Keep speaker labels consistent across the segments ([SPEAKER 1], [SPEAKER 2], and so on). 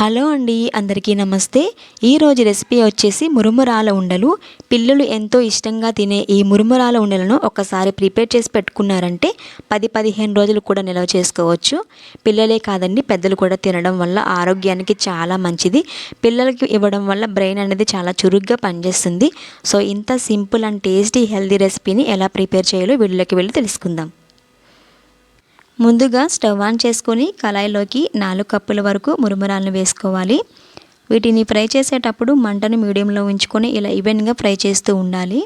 [SPEAKER 1] Hello అండి అందరికీ నమస్తే. ఈరోజు రెసిపీ వచ్చేసి మురుమురాల ఉండలు. పిల్లలు ఎంతో ఇష్టంగా తినే ఈ మురుమురాల ఉండలను ఒకసారి ప్రిపేర్ చేసి పెట్టుకున్నారంటే పది పదిహేను రోజులు కూడా నిల్వ చేసుకోవచ్చు. పిల్లలే కాదండి పెద్దలు కూడా తినడం వల్ల ఆరోగ్యానికి చాలా మంచిది. పిల్లలకి ఇవ్వడం వల్ల బ్రెయిన్ అనేది చాలా చురుగ్గా పనిచేస్తుంది. సో ఇంత సింపుల్ అండ్ టేస్టీ హెల్దీ రెసిపీని ఎలా ప్రిపేర్ చేయాలో వీళ్ళకి వెళ్ళి తెలుసుకుందాం. ముందుగా స్టవ్ ఆన్ చేసుకొని కళాయిలోకి నాలుగు కప్పుల వరకు మురుమురాలను వేసుకోవాలి. వీటిని ఫ్రై చేసేటప్పుడు మంటను మీడియంలో ఉంచుకొని ఇలా ఈవెన్గా ఫ్రై చేస్తూ ఉండాలి.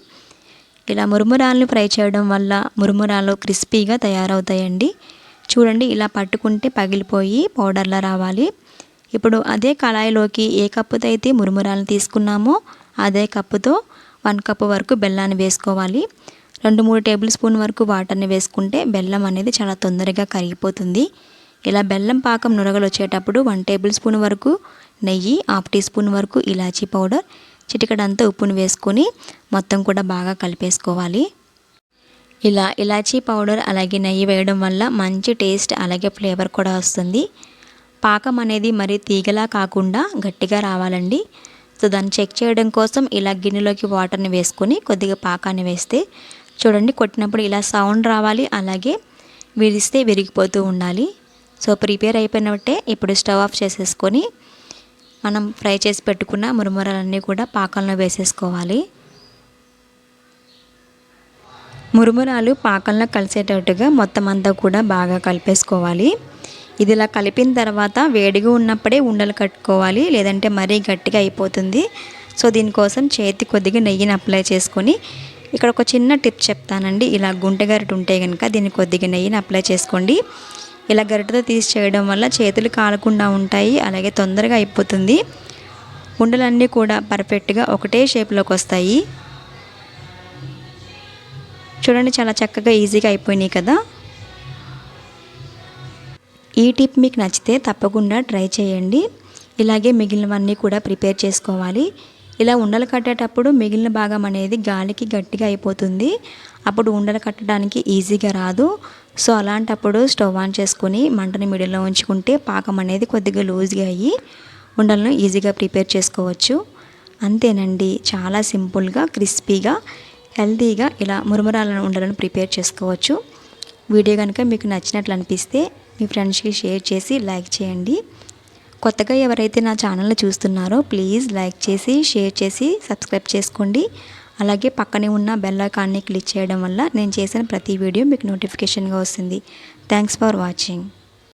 [SPEAKER 1] ఇలా మురుమురాలను ఫ్రై చేయడం వల్ల మురుమురాలు క్రిస్పీగా తయారవుతాయండి. చూడండి ఇలా పట్టుకుంటే పగిలిపోయి పౌడర్లా రావాలి. ఇప్పుడు అదే కళాయిలోకి ఏ కప్పుతో అయితే మురుమురాలను తీసుకున్నామో అదే కప్పుతో వన్ కప్పు వరకు బెల్లాన్ని వేసుకోవాలి. రెండు మూడు టేబుల్ స్పూన్ వరకు వాటర్ని వేసుకుంటే బెల్లం అనేది చాలా తొందరగా కరిగిపోతుంది. ఇలా బెల్లం పాకం నురగలు వచ్చేటప్పుడు వన్ టేబుల్ స్పూన్ వరకు నెయ్యి హాఫ్ టీ స్పూన్ వరకు ఇలాచీ పౌడర్ చిటికడంతా ఉప్పును వేసుకొని మొత్తం కూడా బాగా కలిపేసుకోవాలి. ఇలా ఇలాచీ పౌడర్ అలాగే నెయ్యి వేయడం వల్ల మంచి టేస్ట్ అలాగే ఫ్లేవర్ కూడా వస్తుంది. పాకం అనేది మరి తీగలా కాకుండా గట్టిగా రావాలండి. సో దాన్ని చెక్ చేయడం కోసం ఇలా గిన్నెలోకి వాటర్ని వేసుకొని కొద్దిగా పాకాన్ని వేస్తే చూడండి కొట్టినప్పుడు ఇలా సౌండ్ రావాలి అలాగే విరిస్తే విరిగిపోతూ ఉండాలి. సో ప్రిపేర్ అయిపోయినట్టే ఇప్పుడు స్టవ్ ఆఫ్ చేసేసుకొని మనం ఫ్రై చేసి పెట్టుకున్న మురుమురలన్నీ కూడా పాకంలో వేసేసుకోవాలి. మురుమురాలు పాకంలో కలిసేటట్టుగా మొత్తం అంతా కూడా బాగా కలిపేసుకోవాలి. ఇది ఇలా కలిపిన తర్వాత వేడిగా ఉన్నప్పుడే ఉండలు కట్టుకోవాలి లేదంటే మరీ గట్టిగా అయిపోతుంది. సో దీనికోసం చేతి కొద్దిగా నెయ్యిని అప్లై చేసుకొని ఇక్కడ ఒక చిన్న టిప్ చెప్తానండి. ఇలా గుంటె గరిట ఉంటే కనుక దీన్ని కొద్దిగా నెయ్యిని అప్లై చేసుకోండి. ఇలా గరిటతో తీసి చేయడం వల్ల చేతులు కాలకుండా ఉంటాయి అలాగే తొందరగా అయిపోతుంది. ఉండలన్నీ కూడా పర్ఫెక్ట్గా ఒకటే షేప్లోకి వస్తాయి. చూడండి చాలా చక్కగా ఈజీగా అయిపోయినాయి కదా. ఈ టిప్ మీకు నచ్చితే తప్పకుండా ట్రై చేయండి. ఇలాగే మిగిలినవన్నీ కూడా ప్రిపేర్ చేసుకోవాలి. ఇలా ఉండలు కట్టేటప్పుడు మిగిలిన భాగం అనేది గాలికి గట్టిగా అయిపోతుంది. అప్పుడు ఉండలు కట్టడానికి ఈజీగా రాదు. సో అలాంటప్పుడు స్టవ్ ఆన్ చేసుకొని మంటని మిడిల్లో ఉంచుకుంటే పాకం అనేది కొద్దిగా లూజ్గా అయ్యి ఉండలను ఈజీగా ప్రిపేర్ చేసుకోవచ్చు. అంతేనండి. చాలా సింపుల్గా క్రిస్పీగా హెల్తీగా ఇలా మురుమురాలను ఉండలను ప్రిపేర్ చేసుకోవచ్చు. వీడియో కనుక మీకు నచ్చినట్లు అనిపిస్తే మీ ఫ్రెండ్స్కి షేర్ చేసి లైక్ చేయండి. కొత్తగా ఎవరైతే నా ఛానల్ని చూస్తున్నారో ప్లీజ్ లైక్ చేసి షేర్ చేసి సబ్స్క్రైబ్ చేసుకోండి. అలాగే పక్కనే ఉన్న బెల్ ఐకాన్ని క్లిక్ చేయడం వల్ల నేను చేసిన ప్రతి వీడియో మీకు నోటిఫికేషన్గా వస్తుంది. Thanks for watching.